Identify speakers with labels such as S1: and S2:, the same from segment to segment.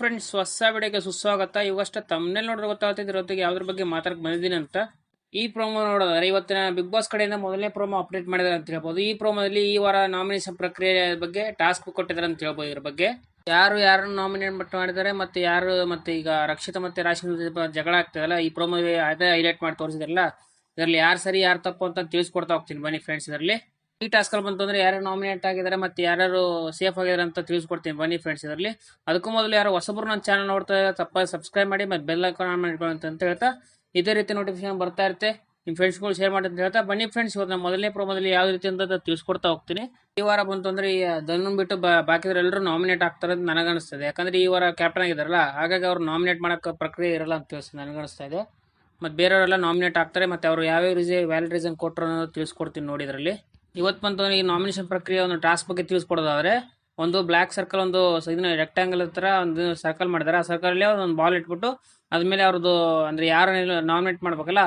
S1: Friends, ಹೊಸ ವಿಡಿಯೋಗೆ ಸುಸ್ವಾಗತ. ಇವಷ್ಟ ತಮ್ಮನೇಲಿ ನೋಡಿದ್ರೆ ಗೊತ್ತಾಗ್ತಿದ್ರೆ ಹೊತ್ತಿಗೆ ಯಾವ್ದ್ರ ಬಗ್ಗೆ ಮಾತಾಡಕ್ ಬಂದಿದ್ದೀನಿ ಅಂತ. ಈ ಪ್ರೋಮೋ ನೋಡೋದಾದ್ರೆ ಇವತ್ತಿನ ಬಿಗ್ ಬಾಸ್ ಕಡೆಯಿಂದ ಮೊದಲನೇ ಪ್ರೋಮೋ ಅಪ್ಡೇಟ್ ಮಾಡಿದಾರೆ ಅಂತ ಹೇಳ್ಬೋದು. ಈ ಪ್ರೋಮೋದಲ್ಲಿ ಈ ವಾರ ನಾಮಿನೇಷನ್ ಪ್ರಕ್ರಿಯೆ ಬಗ್ಗೆ ಟಾಸ್ಕ್ ಕೊಟ್ಟಿದ್ದಾರೆ ಅಂತ ಹೇಳ್ಬೋದು ಇದ್ರ ಬಗ್ಗೆ. ಯಾರು ಯಾರನ್ನ ನಾಮಿನೇಟ್ ಮಾಡಿದ್ದಾರೆ ಮತ್ತೆ ಯಾರು ಮತ್ತೆ ಈಗ ರಕ್ಷಿತ ಮತ್ತೆ ರಾಶಿ ಜಗಳ ಆಗ್ತದಲ್ಲ, ಈ ಪ್ರೋಮೋ ಅದೇ ಹೈಲೈಟ್ ಮಾಡಿ ತೋರಿಸಿದ್ರಲ್ಲ, ಇದರಲ್ಲಿ ಯಾರು ಸರಿ ಯಾರು ತಪ್ಪು ಅಂತ ತಿಳಿಸ್ಕೊಡ್ತಾ ಹೋಗ್ತೀನಿ ಬನ್ನಿ ಫ್ರೆಂಡ್ಸ್ ಇದರಲ್ಲಿ. ಈ ಟಾಸ್ಕ್ ಅಲ್ಲಿ ಬಂತು ಅಂದ್ರೆ ಯಾರು ನಾಮಿನೇಟ್ ಆಗಿದ್ದಾರೆ ಮತ್ತೆ ಯಾರು ಸೇಫ್ ಆಗಿದ್ದಾರೆ ಅಂತ ತಿಳಿಸ್ಕೊಡ್ತೀನಿ. ಬನ್ನಿ ಫ್ರೆಂಡ್ಸ್ ಇದರಲ್ಲಿ. ಅದಕ್ಕೂ ಮೊದಲು ಯಾರು ಹೊಸಬ್ರು ನನ್ನ ಚಾನಲ್ ನೋಡ್ತಾ ಇದ್ದಾರೆ ತಪ್ಪ ಸಬ್ಸ್ಕ್ರೈಬ್ ಮಾಡಿ, ಮತ್ತೆ ಬೆಲ್ ಐಕಾನ್ ಆನ್ ಮಾಡ್ಕೊಳ್ಳಿ ಅಂತ ಹೇಳ್ತಾ ಇದೇ ರೀತಿ ನೋಟಿಫಿಕೇಶನ್ ಬರ್ತಾ ಇರುತ್ತೆ. ನಿಮ್ಮ ಫ್ರೆಂಡ್ಸ್ಗಳು ಶೇರ್ ಮಾಡಿ ಅಂತ ಹೇಳ್ತಾ ಬನ್ನಿ ಫ್ರೆಂಡ್ಸ್ ಇವತ್ತು ನಾನು ಮೊದಲನೇ ಪ್ರೋಮದಲ್ಲಿ ಯಾವ ರೀತಿ ಅಂತ ತಿಳಿಸ್ಕೊಡ್ತಾ ಹೋಗ್ತೀನಿ. ಈ ವಾರ ಬಂತು ಅಂದ್ರೆ ಈ ಧನುನ್ ಬಿಟ್ಟು ಬಾ- ಬಾಕಿದರೆಲ್ಲರೂ ನಾಮಿನೇಟ್ ಆಗ್ತಾರೆ ಅಂತ ನನಗನ್ನಿಸ್ತದೆ ಯಾಕಂದ್ರೆ ಈ ವಾರ ಕ್ಯಾಪ್ಟನ್ ಆಗಿದಾರಲ್ಲ ಹಾಗಾಗಿ ಅವ್ರು ನಾಮಿನೇಟ್ ಮಾಡೋಕೆ ಪ್ರಕ್ರಿಯೆ ಇರಲ್ಲ ಅಂತ ತಿಳಿಸ್ತದೆ ನನಗನ್ನಿಸ್ತಾ ಇದೆ. ಮತ್ತು ಬೇರೆಯವರೆಲ್ಲ ನಾಮಿನೇಟ್ ಆಗ್ತಾರೆ, ಮತ್ತು ಅವರು ಯಾವ್ಯಾವ ರೀಸನ್ ವ್ಯಾಲಿಡ್ ರೀಸನ್ ಕೊಟ್ಟರು ಅನ್ನೋದು ತಿಳಿಸ್ಕೊಡ್ತೀನಿ ನೋಡಿ ಇದರಲ್ಲಿ. ಇವತ್ತು ಅಂದ್ರೆ ಈ ನಾಮಿನೇಷನ್ ಪ್ರಕ್ರಿಯೆ ಒಂದು ಟಾಸ್ಕ್ ಬಗ್ಗೆ ತಿಳಿಸ್ಕೊಡೋದಾದ್ರೆ, ಒಂದು ಬ್ಲ್ಯಾಕ್ ಸರ್ಕಲ್ ಒಂದು ಇದನ್ನ ರೆಕ್ಟಾಂಗಲ್ ಹತ್ರ ಒಂದು ಸರ್ಕಲ್ ಮಾಡಿದ್ದಾರೆ ಆ ಸರ್ಕಲಲ್ಲಿ ಒಂದು ಬಾಲ್ ಇಟ್ಬಿಟ್ಟು ಅದ್ಮೇಲೆ ಅವ್ರದ್ದು ಅಂದ್ರೆ ಯಾರು ನಾಮಿನೇಟ್ ಮಾಡ್ಬೇಕಲ್ಲ,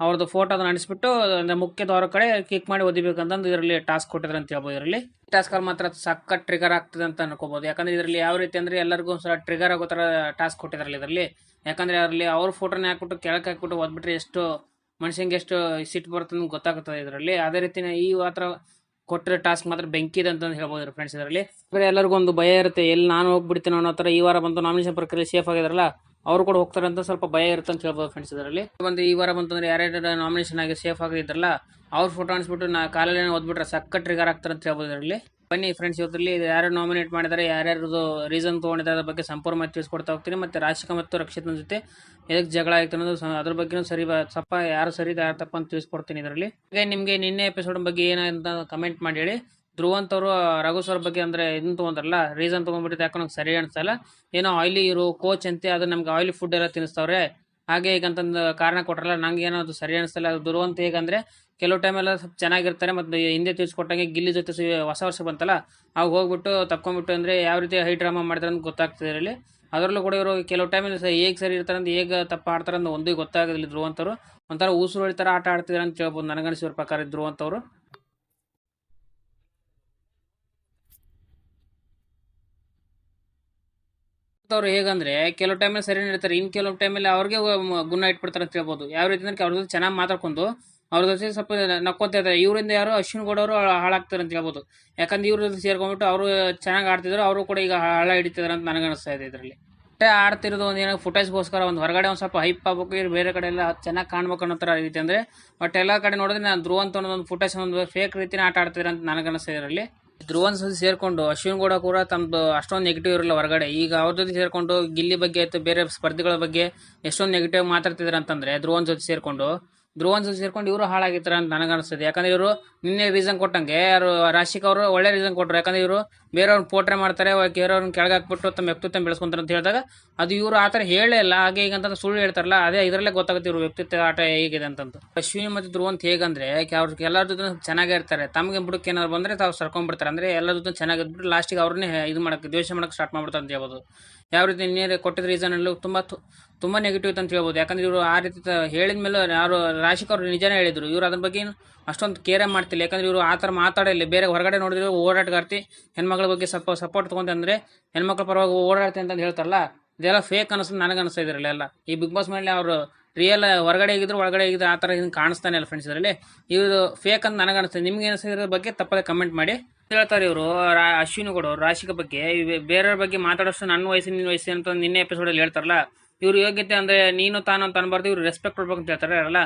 S1: ಅವ್ರದ್ದು ಫೋಟೋ ಅದನ್ನ ಅಣಿಸ್ಬಿಟ್ಟು ಅಂದ್ರೆ ಮುಖ್ಯ ದ್ವಾರ ಕಡೆ ಕ್ಲಿಕ್ ಮಾಡಿ ಓದಿಬೇಕಂತಂದು ಇದರಲ್ಲಿ ಟಾಸ್ಕ್ ಕೊಟ್ಟಿದ್ರೆ ಅಂತ ಹೇಳ್ಬೋದು ಇದರಲ್ಲಿ. ಟಾಸ್ಕ್ ಅಲ್ಲಿ ಮಾತ್ರ ಸಕ್ಕ ಟ್ರಿಗರ್ ಆಗ್ತದೆ ಅಂತ ಅನ್ಕೋಬಹುದು ಯಾಕಂದ್ರೆ ಇದರಲ್ಲಿ ಯಾವ ರೀತಿ ಅಂದ್ರೆ ಎಲ್ಲರಿಗೂ ಒಂದ್ಸಲ ಟ್ರಿಗರ್ ಆಗೋ ತರ ಟಾಸ್ಕ್ ಕೊಟ್ಟಿದ್ರಲ್ಲ ಇದರಲ್ಲಿ. ಯಾಕಂದ್ರೆ ಅದರಲ್ಲಿ ಅವ್ರ ಫೋಟೋನ ಹಾಕ್ಬಿಟ್ಟು ಕೆಳಕ್ಕೆ ಹಾಕ್ಬಿಟ್ಟು ಓದ್ಬಿಟ್ರೆ ಎಷ್ಟು ಮನುಷ್ಯಂಗೆ ಎಷ್ಟು ಸಿಟ್ಟು ಬರುತ್ತೆ ಅಂತ ಗೊತ್ತಾಗುತ್ತದೆ ಇದರಲ್ಲಿ. ಅದೇ ರೀತಿ ಈ ಮಾತ್ರ ಕೊಟ್ಟರೆ ಟಾಸ್ಕ್ ಮಾತ್ರ ಬೆಂಕಿ ಇದೆ ಅಂತ ಹೇಳ್ಬೋದು ಫ್ರೆಂಡ್ಸ್ ಇದರಲ್ಲಿ. ಬೇರೆ ಎಲ್ಲರಿಗೂ ಒಂದು ಭಯ ಇರುತ್ತೆ, ಎಲ್ಲಿ ನಾನು ಹೋಗ್ಬಿಡ್ತೀನಿ ಅನ್ನೋ ಥರ ಈ ವಾರ ಬಂತು ನಾಮಿನೇಷನ್ ಪ್ರಕ್ರಿಯೆ ಸೇಫ್ ಆಗಿದಾರಲ್ಲ, ಅವರು ಕೂಡ ಹೋಗ್ತಾರೆ ಅಂತ ಸ್ವಲ್ಪ ಭಯ ಇರುತ್ತೆ ಅಂತ ಹೇಳ್ಬೋದು ಫ್ರೆಂಡ್ಸ್ ಇದರಲ್ಲಿ. ಬಂದು ಈ ವಾರ ಬಂತಂದ್ರೆ ಯಾರ್ಯಾರು ನಾಮಿನೇಷನ್ ಆಗಿ ಸೇಫ್ ಆಗಿದ್ರಲ್ಲ ಅವ್ರ ಫೋಟೋ ಅನ್ಸ್ಬಿಟ್ಟು ನಾ ಕಾಲಲ್ಲಿ ಓದ್ಬಿಟ್ರೆ ಸಕ್ಕ ಟ್ರಿಗರ್ ಆಗ್ತಾರೆ ಅಂತ ಹೇಳ್ಬೋದು ಇದರಲ್ಲಿ. ಬನ್ನಿ ಫ್ರೆಂಡ್ಸ್ ಇವತ್ತಲ್ಲಿ ಯಾರು ನಾಮಿನೇಟ್ ಮಾಡಿದ್ದಾರೆ ಯಾರ್ಯಾರದು ರೀಸನ್ ತೊಗೊಂಡಿದ್ದಾರೆ ಅದ್ರ ಬಗ್ಗೆ ಸಂಪೂರ್ಣ ತಿಳಿಸ್ಕೊಡ್ತಾ ಹೋಗ್ತೀನಿ. ಮತ್ತು ರಾಶಿಕ ಮತ್ತು ರಕ್ಷಿತನ ಜೊತೆ ಎದಕ್ಕೆ ಜಗಳ ಆಯ್ತು ಅನ್ನೋದು ಅದ್ರ ಬಗ್ಗೆನೂ ಸರಿ ತಪ್ಪ, ಯಾರು ಸರಿ ಯಾರು ತಪ್ಪ ಅಂತ ತಿಳಿಸ್ಕೊಡ್ತೀನಿ ಇದರಲ್ಲಿ. ಹಾಗೆ ನಿಮಗೆ ನಿನ್ನೆ ಎಪಿಸೋಡ್ ಬಗ್ಗೆ ಏನಂತ ಕಮೆಂಟ್ ಮಾಡಿ ಹೇಳಿ. ಧ್ರುವಂತ್ ಅವರು ರಘು ಸರ್ ಬಗ್ಗೆ ಅಂದರೆ ಇದನ್ನು ತೊಗೊಂಡ್ರಲ್ಲ ರೀಸನ್ ತೊಗೊಂಡ್ಬಿಟ್ಟಿದ್ದು ಯಾಕೋ ನಂಗೆ ಸರಿ ಅನ್ಸಲ್ಲ. ಏನೋ ಆಯ್ಲಿ ಇರೋ ಕೋಚ್ ಅಂತೆ, ಅದು ನಮ್ಗೆ ಆಯಿಲಿ ಫುಡ್ ಎಲ್ಲ ತಿನ್ನಿಸ್ತವ್ರೆ. ಹಾಗೆ ಈಗ ಅಂತಂದು ಕಾರಣ ಕೊಟ್ರಲ್ಲ, ನಂಗೆ ಏನೋ ಅದು ಸರಿ ಅನಿಸ್ತಲ್ಲ ಅದು ದುರ್ವಂತ ಹೇಗಂದರೆ, ಕೆಲವು ಟೈಮೆಲ್ಲ ಸ್ವಲ್ಪ ಚೆನ್ನಾಗಿರ್ತಾರೆ, ಮತ್ತು ಹಿಂದೆ ತಿಳಿಸ್ಕೊಟ್ಟಂಗೆ ಗಿಲ್ಲಿ ಜೊತೆ ಹೊಸ ವರ್ಷ ಬಂತಲ್ಲ ಅವಾಗ ಹೋಗ್ಬಿಟ್ಟು ತಕ್ಕೊಂಬಿಟ್ಟು ಅಂದರೆ ಯಾವ ರೀತಿ ಹೈ ಡ್ರಾಮಾ ಮಾಡ್ತಾರೆ ಅಂತ ಗೊತ್ತಾಗ್ತದೆ ಅದರಲ್ಲೂ. ಕೂಡ ಇವರು ಕೆಲವು ಟೈಮಲ್ಲಿ ಸಹ ಹೇಗೆ ಸರಿ ಇರ್ತಾರೆ ಅಂತ ಹೇಗೆ ತಪ್ಪು ಆಡ್ತಾರೆ ಅಂತ ಒಂದೇ ಗೊತ್ತಾಗೋದಿಲ್ಲ ಧ್ರುವಂತವರು. ಒಂಥರ ಉಸಿರು ಹೊಳಿತಾರೆ ಆಟ ಆಡ್ತಿದ್ದಾರೆ ಅಂತ ಹೇಳ್ಬೋದು, ನನಗನಿಸಿರೋ ಪ್ರಕಾರ ಧ್ರುವಂತವರು. ಅವ್ರು ಹೇಗಂದ್ರೆ, ಕೆಲವು ಟೈಮಲ್ಲಿ ಸರಿ ಇರ್ತಾರೆ ಇನ್ನು ಕೆಲವು ಟೈಮಲ್ಲಿ ಅವ್ರಿಗೆ ಗುಣ ಇಟ್ಬಿಡ್ತಾರೆ ಅಂತ ಹೇಳ್ಬೋದು. ಯಾವ ರೀತಿ ಅಂದ್ರೆ ಅವ್ರ ಜೊತೆ ಚೆನ್ನಾಗಿ ಮಾತಾಡ್ಕೊಂಡು, ಅವ್ರ ಜೊತೆ ಸ್ವಲ್ಪ ನಕ್ಕೊತ ಇರ್ತಾರೆ. ಇವರಿಂದ ಯಾರು ಅಶ್ವಿನ್ ಗೌಡ ಅವರು ಹಾಳಾಗ್ತಾರೆ ಅಂತ ಹೇಳ್ಬೋದು. ಯಾಕಂದ್ರೆ ಇವ್ರ ಜೊತೆ ಸೇರ್ಕೊಂಡ್ಬಿಟ್ಟು ಅವರು ಚೆನ್ನಾಗಿ ಆಡ್ತಿದ್ರು, ಅವರು ಕೂಡ ಈಗ ಹಾಳ ಹಿಡಿತಿದ್ದಾರೆ ಅಂತ ನನಗೆ ಅನಿಸ್ತಾ ಇದೆ ಇದರಲ್ಲಿ. ಆಡ್ತಿರೋದು ಒಂದು ಏನೋ ಫುಟೇಜ್ಗೋಸ್ಕರ ಒಂದು ಹೊರಗಡೆ ಒಂದು ಸ್ವಲ್ಪ ಹೈಪ್ ಆಗ್ಬೇಕು ಬೇರೆ ಕಡೆ ಎಲ್ಲ ಚೆನ್ನಾಗಿ ಕಾಣ್ಬೇಕು ಅನ್ನೋ ಥರ ರೀತಿ ಅಂದರೆ ಬಟ್ ಎಲ್ಲ ಕಡೆ ನೋಡಿದ್ರೆ ನಾನು ಧ್ರುವ ಅಂತ ಒಂದು ಫುಟೇಜ್ ಒಂದು ಫೇಕ್ ರೀತಿನ ಆಟ ಆಡ್ತಿದ್ರೆ ಅಂತ ನನಗೆ ಅನಿಸ್ತಾ ಇದರಲ್ಲಿ. ಧ್ರುವನ್ ಜೊತೆ ಸೇರ್ಕೊಂಡು, ಅಶ್ವಿನ್ ಗೌಡ ಕೂಡ ತಮ್ಮದು ಅಷ್ಟೊಂದು ನೆಗೆಟಿವ್ ಇರಲ್ಲ ಹೊರಗಡೆ. ಈಗ ಅವ್ರ ಜೊತೆ ಸೇರ್ಕೊಂಡು, ಗಿಲ್ಲಿ ಬಗ್ಗೆ ಆಯ್ತು, ಬೇರೆ ಸ್ಪರ್ಧಿಗಳ ಬಗ್ಗೆ ಎಷ್ಟೊಂದು ನೆಗೆಟಿವ್ ಮಾತಾಡ್ತಿದ್ರು ಅಂತಂದ್ರೆ, ಧ್ರುವನ್ ಜೊತೆ ಸೇರ್ಕೊಂಡು ಧ್ರುವನ್ ಜೊತೆ ಸೇರ್ಕೊಂಡು ಇವರು ಹಾಳಾಗಿರ್ತಾರೆ ಅಂತ ನನಗನ್ನಿಸ್ತದೆ ಯಾಕಂದ್ರೆ ಇವರು ನಿನ್ನೆ ರೀಸನ್ ಕೊಟ್ಟಂಗೆ, ಯಾರು ರಾಶಿಕ್ ಅವರು ಒಳ್ಳೆ ರೀಸನ್ ಕೊಟ್ಟರು ಯಾಕಂದ್ರೆ ಇವರು ಬೇರೆಯವ್ರನ್ನ ಪೋಟ್ರೆ ಮಾಡ್ತಾರೆ ಬೇರೆಯವ್ರನ್ನ ಕೆಳಗೆ ಹಾಕ್ಬಿಟ್ಟು ತಮ್ಮ ವ್ಯಕ್ತಿತ್ವ ಬೆಳೆಸ್ಕೊಂತಾರೆ ಅಂತ ಹೇಳಿದಾಗ ಅದು ಇವರು ಆ ಥರ ಹೇಳೇ ಇಲ್ಲ. ಹಾಗೆ ಈಗ ಸುಳ್ಳು ಹೇಳ್ತಾರಲ್ಲ, ಅದೇ ಇದರಲ್ಲೇ ಗೊತ್ತಾಗುತ್ತೆ ಇವರು ವ್ಯಕ್ತಿತ್ವ ಆಟ ಹೇಗಿದೆ ಅಂತಂದು. ಅಶ್ವಿನಿ ಮತ್ತು ಧ್ರುವಂತ ಹೇಗಂದ್ರೆ ಅವ್ರ ಎಲ್ಲರ ಜೊತೆ ಚೆನ್ನಾಗೇ ಇರ್ತಾರೆ. ತಮಗೆ ಬುಡಕ್ಕೆ ಏನಾದ್ರು ಬಂದ್ರೆ ತಾವು ಸರ್ಕೊಂಡ್ಬಿಡ್ತಾರೆ. ಅಂದ್ರೆ ಎಲ್ಲರ ಜೊತೆ ಚೆನ್ನಾಗಿದ್ಬಿಟ್ಟು ಲಾಸ್ಟಿಗೆ ಅವ್ರನ್ನೇ ಇದು ಮಾಡಕ್ಕೆ ದ್ವೇಷ ಮಾಡಕ್ಕೆ ಸ್ಟಾರ್ಟ್ ಮಾಡ್ಬಿಡ್ತಾರೆ ಅಂತ ಹೇಳ್ಬೋದು. ಯಾವ ರೀತಿ ನೀರು ಕೊಟ್ಟಿದ್ದ ರೀಸನ್ ಅಲ್ಲೂ ತುಂಬಾ ತುಂಬಾ ನೆಗೆಟಿವ್ ಅಂತ ಹೇಳ್ಬೋದು. ಯಾಕಂದ್ರೆ ಇವರು ಆ ರೀತಿ ಹೇಳಿದ ಮೇಲೆ ಯಾರು ರಾಶಿಕ್ ಅವರು ಹೇಳಿದರು, ಇವರು ಅದ್ರ ಬಗ್ಗೆ ಅಷ್ಟೊಂದು ಕೇರೇ ಮಾಡ್ತಿಲ್ಲ. ಯಾಕಂದರೆ ಇವರು ಆ ಥರ ಮಾತಾಡಲಿಲ್ಲ ಬೇರೆ ಹೊರಗಡೆ ನೋಡಿದ್ರೆ ಓಡಾಟಗಾರ್ತಿ, ಹೆಣ್ಮಕ್ಳ ಬಗ್ಗೆ ಸ್ವಲ್ಪ ಸಪೋರ್ಟ್ ತಗೊಂತಂದ್ರೆ ಹೆಣ್ಮಕ್ಳ ಪರವಾಗಿ ಓಡಾಡ್ತಿ ಅಂತ ಹೇಳ್ತಾರಲ್ಲ, ಇದೆಲ್ಲ ಫೇಕ್ ಅನಿಸ್ತು ನನಗೆ ಅನಿಸ್ತಾ ಇದ್ರಲ್ಲ ಎಲ್ಲ. ಈ ಬಿಗ್ ಬಾಸ್ ಮೇಲೆ ಅವರು ರಿಯಲ್ ಹೊರಗಡೆ ಆಗಿದ್ರು ಒಳಗಡೆ ಆಗಿದ್ರು ಆ ಥರ ಹಿಂಗೆ ಕಾಣಿಸ್ತಾನೆ ಅಲ್ಲ ಫ್ರೆಂಡ್ಸ್ ಇದರಲ್ಲಿ. ಇವರು ಫೇಕ್ ಅಂತ ನನಗೆ ಅನಿಸ್ತದೆ ನಿಮ್ಗೆ ಅನಿಸಿದ್ರ ಬಗ್ಗೆ ತಪ್ಪದೆ ಕಮೆಂಟ್ ಮಾಡಿ. ಹೇಳ್ತಾರೆ ಇವರು ಅಶ್ವಿನಿ ಕೊಡೋರು ರಾಶಿಕ ಬಗ್ಗೆ ಬೇರೆಯವ್ರ ಬಗ್ಗೆ ಮಾತಾಡೋಷ್ಟು ನನ್ನ ವಯಸ್ಸು, ನಿನ್ನ ವಯಸ್ಸು ಅಂತ ನಿನ್ನೆ ಎಪಿಸೋಡಲ್ಲಿ ಹೇಳ್ತಾರಲ್ಲ ಇವ್ರು ಯೋಗ್ಯತೆ ಅಂದ್ರೆ ನೀನು ತಾನು ಅಂತ ಅನ್ಬಾರ್ದು, ಇವ್ರು ರೆಸ್ಪೆಕ್ಟ್ ಕೊಡ್ಬೇಕು ಅಂತ ಹೇಳ್ತಾರೆ ಅಲ್ಲ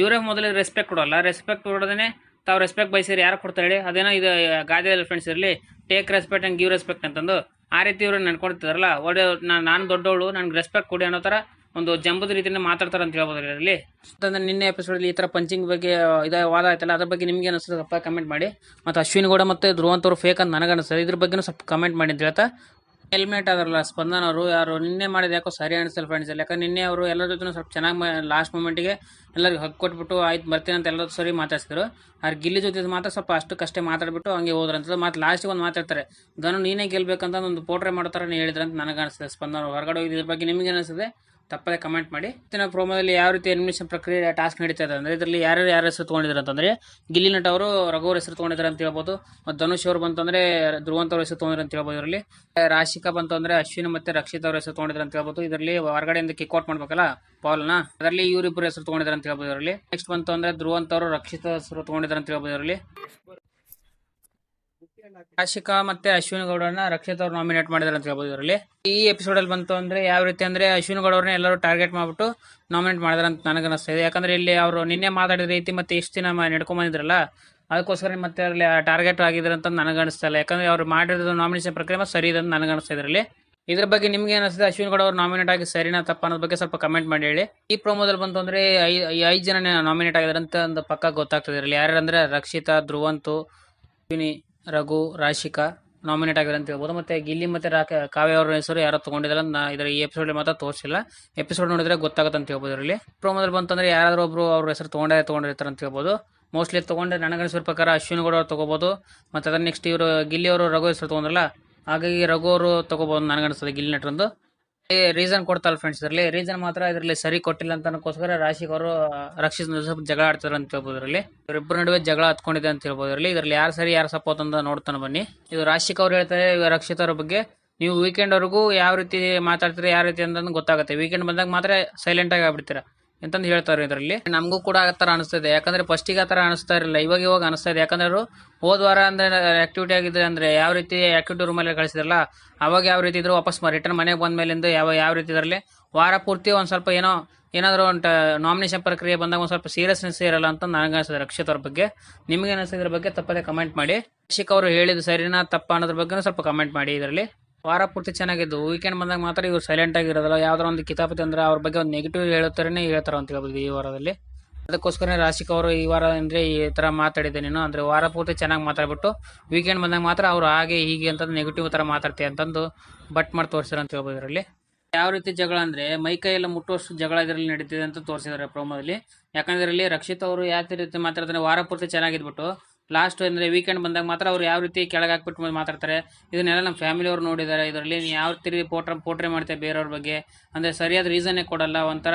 S1: ಇವರೇ ಮೊದಲು ರೆಸ್ಪೆಕ್ಟ್ ಕೊಡೋಲ್ಲ. ರೆಸ್ಪೆಕ್ಟ್ ಕೊಡೋದೇ ತಾವು ರೆಸ್ಪೆಕ್ಟ್ ಬಯಸಿದ್ರೆ ಯಾರು ಕೊಡ್ತಾರೆ ಹೇಳಿ? ಅದೇನೋ ಇದು, ಗಾದೆಯಲ್ಲಿ ಫ್ರೆಂಡ್ಸ್ ಇರಲಿ take respect and give respect ಅಂತಂದು ಆ ರೀತಿ ಇವರು ನಡ್ಕೊಳ್ತಿದಾರಲ್ಲ? ಒಳ್ಳೆ ನಾನು ದೊಡ್ಡವಳು, ನನಗೆ ರೆಸ್ಪೆಕ್ಟ್ ಕೊಡಿ ಅನ್ನೋ ಥರ ಒಂದು ಜಂಬದ ರೀತಿಯಿಂದ ಮಾತಾಡ್ತಾರೆ ಅಂತ ಹೇಳ್ಬೋದು ಇದರಲ್ಲಿ. ಅಂತಂದ್ರೆ ನಿನ್ನೆ ಎಪಿಸೋಡಲ್ಲಿ ಈ ಥರ ಪಂಚಿಂಗ್ ಬಗ್ಗೆ, ಇದ ವಾದ ಆಯ್ತಲ್ಲ, ಅದ್ರ ಬಗ್ಗೆ ನಿಮಗೆ ಅನಿಸ್ತದೆ ಸ್ವಲ್ಪ ಕಮೆಂಟ್ ಮಾಡಿ. ಮತ್ತು ಅಶ್ವಿನಿ ಗೌಡ ಮತ್ತು ಧ್ರುವಂತವ್ರು ಫೇಕ್ ಅಂತ ನನಗೆ ಅನಿಸ್ತದೆ ಇದ್ರ ಬಗ್ಗೆನೂ ಸ್ವಲ್ಪ ಕಮೆಂಟ್ ಮಾಡಿ ಅಂತ ಹೇಳ್ತಾ ಹೆಲ್ಮೆಟ್ ಅದರಲ್ಲ ಸ್ಪಂದನ್ ಅವರು ಯಾರು ನಿನ್ನೆ ಮಾಡಿದ ಯಾಕೋ ಸರಿ ಅನಿಸ್ತಲ್ಲ ಫ್ರೆಂಡ್ಸ್ ಯಾಕಂದ್ರೆ ನಿನ್ನೆ ಅವರು ಎಲ್ಲರ ಜೊತೆ ಸ್ವಲ್ಪ ಚೆನ್ನಾಗಿ ಲಾಸ್ಟ್ ಮೂಮೆಂಟಿಗೆ ಎಲ್ಲರಿಗೂ ಹಕ್ಕು ಕೊಟ್ಬಿಟ್ಟು, ಆಯ್ತು, ಬರ್ತೀನಿ ಅಂತ ಎಲ್ಲರೂ ಸರಿ ಮಾತಾಡ್ಸಿದ್ರು. ಅವ್ರು ಗಿಲ್ಲಿ ಜೊತೆ ಮಾತ್ರ ಸ್ವಲ್ಪ ಅಷ್ಟಕ್ಕಷ್ಟೇ ಮಾತಾಡ್ಬಿಟ್ಟು ಹಂಗೆ ಹೋದ್ರಂತ ಮತ್ತೆ ಲಾಸ್ಟಿಗೆ ಒಂದು ಮಾತಾಡ್ತಾರೆ. ಧನು, ನೀನೇ ಗೆಲ್ಬೇಕಂತ ಒಂದು ಪೋಟ್ರೆ ಮಾಡ್ತಾರೆ ಹೇಳಿದ್ರೆ ಅಂತ ನನಗೆ ಅನಿಸ್ತದೆ ಸ್ಪಂದನ ಹೊರಗಡೆ ಹೋಗಿದ್ರ ಬಗ್ಗೆ ನಿಮಗೆ ಅನಿಸ್ತದೆ ತಪ್ಪದೆ ಕಮೆಂಟ್ ಮಾಡಿ. ನಾವು ಪ್ರೋಮೋದಲ್ಲಿ ಯಾವ ರೀತಿ ಎಲಿಮಿನೇಷನ್ ಪ್ರಕ್ರಿಯೆ ಟಾಸ್ಕ್ ನಡೀತಾ ಇದೆ ಅಂದರೆ ಇದರಲ್ಲಿ ಯಾರ್ಯಾರು ಯಾರ ಹೆಸರು ತೊಗೊಂಡಿದ್ದಾರೆ ಅಂತಂದರೆ ಗಿಲ್ಲಿ ನಟ ಅವರು ರಘುವರ್ ಹೆಸರು ತೊಗೊಂಡಿದ್ದಾರೆ ಅಂತ ಹೇಳ್ಬೋದು. ಮತ್ತು ಧನುಷ್ ಅವರು ಬಂತಂದರೆ ಧ್ರುವಂತ ಅವ್ರ ಹೆಸರು ತೊಗೊಂಡಿದ್ದಾರೆ ಅಂತ ಹೇಳ್ಬೋದು ಇದರಲ್ಲಿ. ರಾಶಿಕಾ ಬಂತು ಅಂದರೆ ಅಶ್ವಿನ್ ಮತ್ತು ರಕ್ಷಿತ್ ಅವರ ಹೆಸರು ತೊಗೊಂಡಿದ್ದಾರೆ ಅಂತ ಹೇಳ್ಬೋದು. ಇದರಲ್ಲಿ ಹೊರಗಡೆಯಿಂದ ಕಿಕ್ಔಟ್ ಮಾಡಬೇಕಲ್ಲ ಪಾಲ್ನ. ಅದರಲ್ಲಿ ಇವರಿಬ್ಬರು ಹೆಸರು ತೊಗೊಂಡಿದ್ದಾರೆ ಅಂತ ಹೇಳ್ಬೋದು ಇದರಲ್ಲಿ. ನೆಕ್ಸ್ಟ್ ಬಂತು ಅಂದರೆ ಧ್ರುವಂತ ಅವರು, ರಕ್ಷಿತ ಹೆಸರು ತೊಗೊಂಡಿದ್ದಾರೆ ಅಂತ ಹೇಳ್ಬೋದು ಇದರಲ್ಲಿ. ರಾಶಿಕಾ ಮತ್ತೆ ಅಶ್ವಿನ್ ಗೌಡರನ್ನ ರಕ್ಷಿತ್ ಅವ್ರು ನಾಮಿನೇಟ್ ಮಾಡಿದಾರೆ ಅಂತ ಹೇಳ್ಬೋದು ಇದರಲ್ಲಿ. ಈ ಎಪಿಸೋಡ್ ಅಲ್ಲಿ ಬಂತು ಅಂದ್ರೆ ಯಾವ ರೀತಿ ಅಂದ್ರೆ ಅಶ್ವಿನ್ ಗೌಡವ್ರನ್ನ ಎಲ್ಲರೂ ಟಾರ್ಗೆಟ್ ಮಾಡ್ಬಿಟ್ಟು ನಾಮಿನೇಟ್ ಮಾಡಿದಾರೆ ಅಂತ ನನಗೆ ಅನಿಸ್ತಾ ಇದೆ ಯಾಕಂದ್ರೆ ಇಲ್ಲಿ ಅವರು ನಿನ್ನೆ ಮಾತಾಡಿದ ರೀತಿ ಮತ್ತೆ ಇಷ್ಟು ದಿನ ನಡ್ಕೊಂಡ್ ಬಂದಿದ್ರಲ್ಲ, ಅದಕ್ಕೋಸ್ಕರ ಮತ್ತೆ ಅಲ್ಲಿ ಟಾರ್ಗೆಟ್ ಆಗಿದ್ರೆ ಅಂತ ನನಗೆ ಅನಿಸ್ತಾ ಇಲ್ಲ. ಯಾಕಂದ್ರೆ ಅವ್ರು ಮಾಡಿರೋದು ನಾಮಿನೇಷನ್ ಪ್ರಕ್ರಿಯೆ ಸರಿ ಇದೆ ಅಂತ ನನಗೆ ಅನಿಸ್ತಾ ಇದರಲ್ಲಿ. ಇದ್ರ ಬಗ್ಗೆ ನಿಮ್ಗೆ ಏನಿಸ್ತದೆ ಅಶ್ವಿನ್ ಗೌಡ ಅವ್ರು ನಾಮಿನೇಟ್ ಆಗಿ ಸರಿನಾ ತಪ್ಪ ಅನ್ನೋದ್ ಬಗ್ಗೆ ಸ್ವಲ್ಪ ಕಮೆಂಟ್ ಮಾಡಿ ಹೇಳಿ. ಈ ಪ್ರೋಮೋದಲ್ಲಿ ಬಂತು ಅಂದ್ರೆ ಐದು ಜನ ನಾಮಿನೇಟ್ ಆಗಿದಾರೆ ಅಂತ ಒಂದು ಪಕ್ಕ ಗೊತ್ತಾಗ್ತದೆ ಇರಲಿ ಯಾರು ಅಂದ್ರೆ ರಕ್ಷಿತಾ, ಧ್ರುವಂತು, ಅಶ್ವಿನಿ ರಘು, ರಾಶಿಕಾ ನಾಮಿನೇಟ್ ಆಗಿದ್ದಾರೆ ಅಂತ ಹೇಳ್ಬೋದು. ಮತ್ತೆ ಗಿಲ್ಲಿ ಮತ್ತೆ ರಾ ಕಾವ್ಯ ಅವರ ಹೆಸರು ಯಾರೋ ತಗೊಂಡಿದ್ದಾರೆ ನಾ ಇದರ ಈ ಎಪಿಸೋಡ್ ಮಾತ್ರ ತೋರಿಸಿಲ್ಲ. ಎಪಿಸೋಡ್ ನೋಡಿದ್ರೆ ಗೊತ್ತಾಗುತ್ತೆ ಅಂತ ಹೇಳ್ಬೋದು ಇದರಲ್ಲಿ. ಪ್ರೋಮೋದಲ್ಲಿ ಬಂತಂದ್ರೆ ಯಾರಾದ್ರೂ ಒಬ್ರು ಅವ್ರ ಹೆಸರು ತಗೊಂಡೇ ತಗೊಂಡಿರ್ತಾರೆ ಅಂತ ಹೇಳ್ಬೋದು ಮೋಸ್ಟ್ಲಿ ತಗೊಂಡ್ರೆ ನನಗನ್ಸಿರೋ ಪ್ರಕಾರ ಅಶ್ವಿನ್ ಗೌಡ ಅವ್ರು ತಗೋಬಹುದು ಮತ್ತೆ ಅದನ್ನ ನೆಕ್ಸ್ಟ್ ಇವರು ಗಿಲ್ಲಿ ಅವರು ರಘು ಹೆಸರು ತಗೊಂಡ್ರಲ್ಲ, ಹಾಗಾಗಿ ರಘು ಅವರು ತಗೋಬಹುದು ನನಗನ್ಸ್ತದೆ ಗಿಲ್ಲಿ ನಟರಂದು. ರೀಸನ್ ಕೊಡ್ತಾಳೆ ಫ್ರೆಂಡ್ಸ್ ಇದರಲ್ಲಿ ರೀಸನ್ ಮಾತ್ರ ಇದರಲ್ಲಿ ಸರಿ ಕೊಟ್ಟಿಲ್ಲ ಅಂತ ಅನ್ನೋಕ್ಕೋಸ್ಕರ ರಾಶಿಕ್ ಅವರು ರಕ್ಷಿತ್ ಸ್ವಲ್ಪ ಜಗಳ ಆಡ್ತಾರೆ ಅಂತ ಹೇಳ್ಬೋದು ಇದರಲ್ಲಿ. ಇವರಿಬ್ಬರ ನಡುವೆ ಜಗಳ ಹತ್ಕೊಂಡಿದೆ ಅಂತ ಹೇಳ್ಬೋದು ಇದರಲ್ಲಿ. ಇದರಲ್ಲಿ ಯಾರು ಸರಿ, ಯಾರು ಸಪೋತ್ ಅಂತ ನೋಡ್ತಾನೆ ಬನ್ನಿ. ಇದು ರಾಶಿಕ್ ಅವ್ರು ಹೇಳ್ತಾರೆ ರಕ್ಷಿತ್ ಅವ್ರ ಬಗ್ಗೆ, ನೀವು ವೀಕೆಂಡ್ ವರೆಗೂ ಯಾವ ರೀತಿ ಮಾತಾಡ್ತೀರಾ, ಯಾವ ರೀತಿ ಅಂತ ಗೊತ್ತಾಗುತ್ತೆ. ವೀಕೆಂಡ್ ಬಂದಾಗ ಮಾತ್ರ ಸೈಲೆಂಟ್ ಆಗಿ ಆಗ್ಬಿಡ್ತೀರಾ. ಅಂತಂದು ಹೇಳ್ತಾರೆ ಇದರಲ್ಲಿ? ನಮಗೂ ಕೂಡ ಆ ಥರ ಅನಿಸ್ತಿದೆ. ಯಾಕಂದರೆ ಫಸ್ಟಿಗೆ ಆ ಥರ ಅನಿಸ್ತಾ ಇರಲಿಲ್ಲ. ಇವಾಗ ಇವಾಗ ಅನಿಸ್ತಾ ಇದೆ. ಯಾಕಂದ್ರೆ ಅವರು ಹೋದ ವಾರ ಅಂದರೆ ಆಕ್ಟಿವಿಟಿ ಆಗಿದ್ರೆ ಅಂದರೆ ಯಾವ ರೀತಿ ಆ್ಯಕ್ಟಿವಿಟಿ ರೂಮಲ್ಲಿ ಕಳಿಸಿದ್ರಲ್ಲ, ಅವಾಗ ಯಾವ ರೀತಿ ಇದ್ರು ವಾಪಸ್ ರಿಟರ್ನ್ ಮನೆಗೆ ಬಂದ ಮೇಲಿಂದ ಯಾವ ಯಾವ ರೀತಿ ಇದರಲ್ಲಿ? ವಾರ ಪೂರ್ತಿ ಒಂದು ಸ್ವಲ್ಪ ಏನೋ, ಏನಾದರೂ ಒಂದು ನಾಮಿನೇಷನ್ ಪ್ರಕ್ರಿಯೆ ಬಂದಾಗ ಒಂದು ಸ್ವಲ್ಪ ಸೀರಿಯಸ್ನೆಸ್ ಇರಲ್ಲ ಅಂತ ನನಗೆ ಅನಿಸಿದೆ ರಕ್ಷಿತ್ ಅವ್ರ ಬಗ್ಗೆ. ನಿಮಗೆ ಅನಿಸಿದ್ರ ಬಗ್ಗೆ ತಪ್ಪದೆ ಕಮೆಂಟ್ ಮಾಡಿ. ಶಿಕ್ ಅವರು ಹೇಳಿದ್ದು ಸರಿನಾ ತಪ್ಪ ಅನ್ನೋದ್ರ ಬಗ್ಗೆ ಸ್ವಲ್ಪ ಕಮೆಂಟ್ ಮಾಡಿ ಇದರಲ್ಲಿ. ವಾರ ಪೂರ್ತಿ ಚೆನ್ನಾಗಿದ್ದು ವೀಕೆಂಡ್ ಬಂದಾಗ ಮಾತ್ರ ಇವ್ರು ಸೈಲೆಂಟ್ ಆಗಿರೋದಲ್ಲ ಯಾವ್ದಾರ ಒಂದು ಕಿತಾಪತಿ ಅಂದ್ರೆ ಅವ್ರ ಬಗ್ಗೆ ಒಂದು ನೆಗೆಟಿವ್ ಹೇಳ್ತಾರೇ ಹೇಳ್ತಾರೆ ಅಂತ ಹೇಳ್ಬೋದು ಈ ವಾರದಲ್ಲಿ. ಅದಕ್ಕೋಸ್ಕರ ರಾಶಿಕ್ ಅವರು ಈ ವಾರ ಅಂದ್ರೆ ಈ ತರ ಮಾತಾಡಿದೆ ನೀನು. ಅಂದ್ರೆ ವಾರ ಪೂರ್ತಿ ಚೆನ್ನಾಗಿ ಮಾತಾಡ್ಬಿಟ್ಟು ವೀಕೆಂಡ್ ಬಂದಾಗ ಮಾತ್ರ ಅವ್ರು ಹಾಗೆ ಹೀಗೆ ಅಂತ ನೆಗೆಟಿವ್ ತರ ಮಾತಾಡ್ತೀವಿ ಅಂತಂದು ಬಟ್ ಮಾಡಿ ತೋರಿಸಿರ ಅಂತ ಹೇಳ್ಬೋದು ಇದರಲ್ಲಿ. ಯಾವ ರೀತಿ ಜಗಳ ಅಂದ್ರೆ, ಮೈ ಕೈ ಎಲ್ಲ ಮುಟ್ಟುವಷ್ಟು ಜಗಳ ಇದರಲ್ಲಿ ನಡೀತಿದೆ ಅಂತ ತೋರಿಸಿದ್ದಾರೆ ಪ್ರೋಮೋದಲ್ಲಿ ಯಾಕಂದ್ರೆ ಇದರಲ್ಲಿ ರಕ್ಷಿತ್ ಅವರು ಯಾವ ರೀತಿ ಮಾತಾಡ್ತಾರೆ, ವಾರ ಪೂರ್ತಿ ಚೆನ್ನಾಗಿದ್ಬಿಟ್ಟು ಲಾಸ್ಟ್ ಅಂದರೆ ವೀಕೆಂಡ್ ಬಂದಾಗ ಮಾತ್ರ ಅವ್ರು ಯಾವ ರೀತಿ ಕೆಳಗೆ ಹಾಕ್ಬಿಟ್ಟು ಮಾತಾಡ್ತಾರೆ. ಇದನ್ನೆಲ್ಲ ನಮ್ಮ ಫ್ಯಾಮಿಲಿ ಅವ್ರು ನೋಡಿದ್ದಾರೆ. ಇದರಲ್ಲಿ ನೀವು ಯಾವ ರೀತಿ ಪೋಟ್ರ ಪೋಟ್ರೆ ಮಾಡ್ತಾರೆ ಬೇರೆಯವ್ರ ಬಗ್ಗೆ? ಅಂದರೆ ಸರಿಯಾದ ರೀಸನ್ನೇ ಕೊಡಲ್ಲ, ಒಂಥರ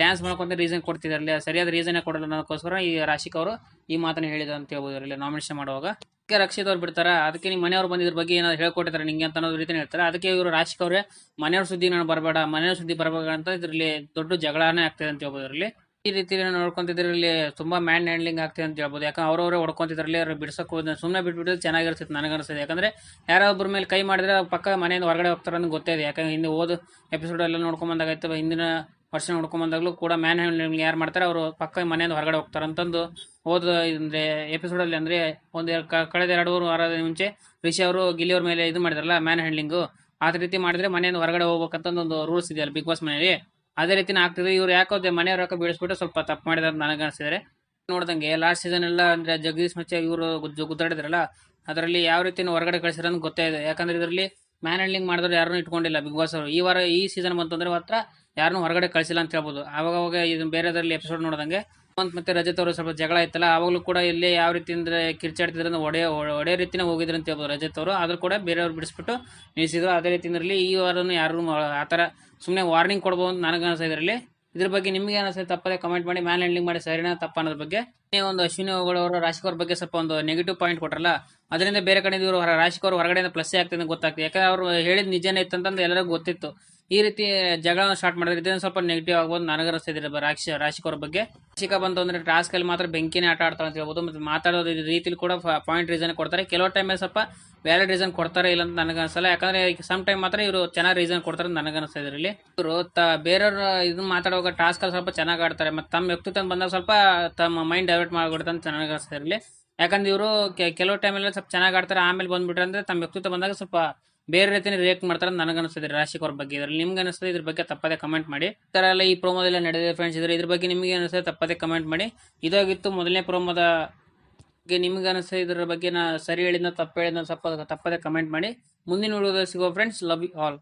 S1: ಡ್ಯಾನ್ಸ್ ಮಾಡ್ಕೊಂತ ರೀಸನ್ ಕೊಡ್ತಿದಾರಲ್ಲ ಸರಿಯಾದ ರೀಸನ್ನೇ ಕೊಡಲ್ಲ ಅನ್ನೋದಕ್ಕೋಸ್ಕರ ಈ ರಾಶಿಕ್ ಅವರು ಈ ಮಾತನ್ನು ಹೇಳಿದ್ರು ಅಂತ ಹೇಳ್ಬೋದು ಇದರಲ್ಲಿ ನಾಮಿನೇಷನ್ ಮಾಡುವಾಗ. ಅದಕ್ಕೆ ರಕ್ಷಿತ್ ಅವ್ರು ಬಿಡ್ತಾರೆ? ಅದಕ್ಕೆ ನಿಮ್ಮ ಮನೆಯವ್ರು ಬಂದಿದ್ರ ಬಗ್ಗೆ ಏನಾದ್ರು ಹೇಳ್ಕೊಟ್ಟಿದ್ದಾರೆ ನಿಂಗೆ ಅಂತ ಅನ್ನೋದು ರೀತಿ ಹೇಳ್ತಾರೆ. ಅದಕ್ಕೆ ಇವರು ರಾಶಿಕ್ ಅವರೇ, ಮನೆಯವ್ರ ಸುದ್ದಿ ನಾನು ಬರಬೇಡ, ಮನೆಯವ್ರ ಸುದ್ದಿ ಬರಬೇಡ ಅಂತ ಇದರಲ್ಲಿ ದೊಡ್ಡ ಜಗಳನೇ ಆಗ್ತದೆ ಅಂತ ಹೇಳ್ಬೋದು ಇದರಲ್ಲಿ. ಈ ರೀತಿ ನೋಡ್ಕೊಂತಿದ್ರಲ್ಲಿ ತುಂಬಾ ಮ್ಯಾನ್ ಹ್ಯಾಂಡ್ಲಿಂಗ್ ಆಗ್ತಿದೆ ಅಂತ ಹೇಳ್ಬೋದು. ಯಾಕಂದ್ರೆ ಅವರವರೇ ಹೊಡ್ಕೊಂತಿದ್ರಲ್ಲಿ ಅವ್ರು ಬಿಡ್ಸಕ್ ಹೋದ ಸುಮ್ಮನೆ ಬಿಟ್ಬಿಟ್ಟು ಚೆನ್ನಾಗಿರ್ತಿತ್ತು ನನಗೆ ಅನಿಸ್ತದೆ ಯಾರೋ ಯಾರೊಬ್ಬರ ಮೇಲೆ ಕೈ ಮಾಡಿದ್ರೆ ಪಕ್ಕ ಮನೆಯಿಂದ ಹೊರಗಡೆ ಹೋಗ್ತಾರೆ ಅಂತ ಗೊತ್ತೇ ಇದೆ. ಯಾಕಂದ್ರೆ ಹಿಂದೆ ಓದು ಎಪಿಸೋಡ್ ಎಲ್ಲ ನೋಡ್ಕೊಂಬಂದಾಗ ಹಿಂದಿನ ವರ್ಷ ನೋಡ್ಕೊಂಬಂದಾಗಲೂ ಕೂಡ ಮ್ಯಾನ್ ಹ್ಯಾಂಡ್ಲಿಂಗ್ ಯಾರು ಮಾಡ್ತಾರೆ ಅವರು ಪಕ್ಕ ಮನೆಯಿಂದ ಹೊರಗಡೆ ಹೋಗ್ತಾರೆ ಅಂತಂದು ಹೋದ ಅಂದ್ರೆ ಎಪಿಸೋಡ್ ಅಲ್ಲಿ ಅಂದ್ರೆ ಒಂದು ಕಳೆದ ಎರಡು ವಾರದ ಮುಂಚೆ ರಿಷಿ ಅವರು ಗಿಲ್ಲಿ ಅವ್ರ ಮೇಲೆ ಇದು ಮಾಡಿದ್ರಲ್ಲ ಮ್ಯಾನ್ ಹ್ಯಾಂಡ್ಲಿಂಗು. ಆ ರೀತಿ ಮಾಡಿದ್ರೆ ಮನೆಯಿಂದ ಹೊರಗಡೆ ಹೋಗ್ಬೇಕಂತ ಒಂದು ರೂಲ್ಸ್ ಇದೆಯಲ್ಲ ಬಿಗ್ ಬಾಸ್ ಮನೆಯಲ್ಲಿ. ಅದೇ ರೀತಿನ ಆಗ್ತಿದೆ ಇವ್ರು ಯಾಕೋ ಮನೆಯವ್ರ ಯಾಕೋ ಬೀಳಿಸ್ಬಿಟ್ಟು ಸ್ವಲ್ಪ ತಪ್ಪು ಮಾಡಿದಾರೆ ಅಂತ ನನಗೆ ಅನಿಸಿದರೆ. ನೋಡ್ದಂಗೆ ಲಾಸ್ಟ್ ಸೀಸನ್ ಎಲ್ಲ ಅಂದ್ರೆ ಜಗದೀಶ್ ಮಚ್ಚ ಇವರು ಗುದ್ದಾಡಿದ್ರಲ್ಲ, ಅದರಲ್ಲಿ ಯಾವ ರೀತಿ ಹೊರಗಡೆ ಕಳಿಸಿರೋ ಗೊತ್ತೇ ಇದೆ. ಯಾಕಂದ್ರೆ ಇದರಲ್ಲಿ ಮ್ಯಾನ್ ಹ್ಯಾಂಡ್ಲಿಂಗ್ ಮಾಡಿದ್ರು ಯಾರನ್ನೂ ಇಟ್ಕೊಂಡಿಲ್ಲ ಬಿಗ್ ಬಾಸ್ ಅವರು. ಈ ವಾರ ಈ ಸೀಸನ್ ಬಂತಂದ್ರೆ ಮಾತ್ರ ಯಾರನ್ನೂ ಹೊರಗಡೆ ಕಳಿಸಿಲ್ಲ ಅಂತ ಹೇಳ್ಬೋದು. ಆವಾಗ ಅವಾಗ ಇದು ಬೇರೆದ್ರಲ್ಲಿ ಎಪಿಸೋಡ್ ನೋಡ್ದಂಗೆ ಮಂತ್ ಮತ್ತೆ ರಜತ್ ಅವರು ಸ್ವಲ್ಪ ಜಗಳ ಆಯ್ತಲ್ಲ ಆವಾಗಲೂ ಕೂಡ ಇಲ್ಲಿ ಯಾವ ರೀತಿ ಅಂದ್ರೆ ಕಿರ್ಚಾಡ್ತಿದ್ರೆ ಒಡೆ ಒಡೆ ರೀತಿನ ಹೋಗಿದ್ರು ಅಂತ ಹೇಳ್ಬೋದು ರಜತ್ ಅವರು. ಆದ್ರೂ ಕೂಡ ಬೇರೆಯವ್ರು ಬಿಡಿಸ್ಬಿಟ್ಟು ನಿಲ್ಲಿಸಿದ್ರು ಅದೇ ರೀತಿಯಲ್ಲಿ ಈ ವಾರನೂ ಯಾರು ಆ ಥರ ಸುಮ್ಮನೆ ವಾರ್ನಿಂಗ್ ಕೊಡ್ಬೋದು ಅಂತ ನನಗೆ ಅನಿಸ್ತಾ ಇದರಲ್ಲಿ. ಇದ್ರ ಬಗ್ಗೆ ನಿಮಗೆ ಅನಿಸ್ತದೆ ತಪ್ಪದೆ ಕಮೆಂಟ್ ಮಾಡಿ ಮ್ಯಾನ್ ಹ್ಯಾಂಡ್ಲಿಂಗ್ ಮಾಡಿ ಸರಿನಾ ತಪ್ಪ ಅನ್ನೋದ್ರ ಬಗ್ಗೆ. ಒಂದು ಅಶ್ವಿನಿ ಅವರು ರಾಶಿಕವ್ರ ಬಗ್ಗೆ ಸ್ವಲ್ಪ ಒಂದು ನೆಗೆಟಿವ್ ಪಾಯಿಂಟ್ ಕೊಟ್ರಲ್ಲ, ಅದರಿಂದ ಬೇರೆ ಕಡೆ ಇವರು ರಾಶಿಕವ್ರು ಹೊರಗಡೆಯಿಂದ ಪ್ಲಸ್ ಆಗ್ತದೆ ಅಂತ ಗೊತ್ತಾಗ್ತದೆ. ಯಾಕಂದ್ರೆ ಅವರು ಹೇಳಿದ ನಿಜನೇ ಇತ್ತಂತಂದು ಎಲ್ಲರಿಗೂ ಗೊತ್ತಿತ್ತು. ಈ ರೀತಿ ಜಗಳ ಸ್ಟಾರ್ಟ್ ಮಾಡಿದ್ರೆ ಇದನ್ನು ಸ್ವಲ್ಪ ನೆಗೆಟಿವ್ ಆಗ್ಬೋದು. ನನಗೆ ಅನಿಸ್ತಿದ್ರೆ ರಾಶಿ ರಾಶಿಕೋರ ಬಗ್ಗೆ. ರಾಶಿಕ ಬಂತು ಅಂದ್ರೆ ಟಾಸ್ಕ್ ಅಲ್ಲಿ ಮಾತ್ರ ಬೆಂಕಿನೇ ಆಟ ಆಡ್ತಾರೆ ಅಂತ ಹೇಳ್ಬೋದು. ಮತ್ತೆ ಮಾತಾಡೋದು ರೀತಿಲಿ ಕೂಡ ಪಾಯಿಂಟ್ ರೀಸನ್ ಕೊಡ್ತಾರೆ. ಕೆಲವು ಟೈಮ್ ಸ್ವಲ್ಪ ವ್ಯಾಲಿಡ್ ರೀಸನ್ ಕೊಡ್ತಾರೆ ಇಲ್ಲ ಅಂತ ನನಗೆ ಅನ್ಸಲ್ಲ. ಯಾಕಂದ್ರೆ ಸಮ್ ಟೈಮ್ ಮಾತ್ರ ಇವರು ಚೆನ್ನಾಗಿ ರೀಸನ್ ಕೊಡ್ತಾರೆ ಅಂತ ನನಗೆ ಅನಿಸ್ತಾ ಇದರಲ್ಲಿ. ಇವರು ತ ಬೇರೆಯವ್ರ ಇದನ್ನ ಮಾತಾಡುವಾಗ ಟಾಸ್ಕ್ ಅಲ್ಲಿ ಸ್ವಲ್ಪ ಚೆನ್ನಾಗಿ ಆಡ್ತಾರೆ. ಮತ್ತೆ ತಮ್ಮ ವ್ಯಕ್ತಿತ್ವ ಬಂದಾಗ ಸ್ವಲ್ಪ ತಮ್ಮ ಮೈಂಡ್ ಡೈವರ್ಟ್ ಮಾಡ್ಬಿಡುತ್ತೆ ಅಂತ ನನಗೆ ಅನಿಸ್ತಾ ಇರಲಿ ಯಾಕಂದ್ರೆ ಇವರು ಕೆಲವು ಟೈಮಲ್ಲಿ ಸ್ವಲ್ಪ ಚೆನ್ನಾಗಿ ಆಡ್ತಾರೆ. ಆಮೇಲೆ ಬಂದ್ಬಿಟ್ರೆ ಅಂದ್ರೆ ತಮ್ಮ ವ್ಯಕ್ತಿತ್ವ ಬಂದಾಗ ಸ್ವಲ್ಪ ಬೇರೆ ರೀತಿಯಲ್ಲಿ ರಿಯಾಕ್ಟ್ ಮಾಡ್ತಾರೆ ನನಗೆ ಅನಿಸ್ತದೆ ರಾಶಿಕ್ ಅವ್ರ ಬಗ್ಗೆ. ಇದ್ರಲ್ಲಿ ನಿಮ್ಗೆ ಅನಿಸ್ತದೆ, ಇದ್ರ ಬಗ್ಗೆ ತಪ್ಪದೆ ಕಮೆಂಟ್ ಮಾಡಿ. ಈ ಥರ ಎಲ್ಲ ಈ ಪ್ರೋಮೋದೆಲ್ಲ ನಡೆದಿದೆ ಫ್ರೆಂಡ್ಸ್ ಇದ್ರೆ ಇದ್ರ ಬಗ್ಗೆ ನಿಮಗೆ ಅನಿಸ್ತದೆ, ತಪ್ಪದೆ ಕಮೆಂಟ್ ಮಾಡಿ. ಇದಾಗಿತ್ತು ಮೊದಲನೇ ಪ್ರೋಮೋದ ನಿಮ್ಗೆ ಅನಿಸ್ತದೆ, ಇದ್ರ ಬಗ್ಗೆ ನಾ ಸರಿ ಹೇಳಿದ್ನ, ತಪ್ಪು ಹೇಳಿದ್ನ ಸ್ವಲ್ಪ ತಪ್ಪದೆ ಕಮೆಂಟ್ ಮಾಡಿ. ಮುಂದಿನ ವಿಡಿಯೋದಲ್ಲಿ ಸಿಗೋ ಫ್ರೆಂಡ್ಸ್ ಲವ್ ಯು ಆಲ್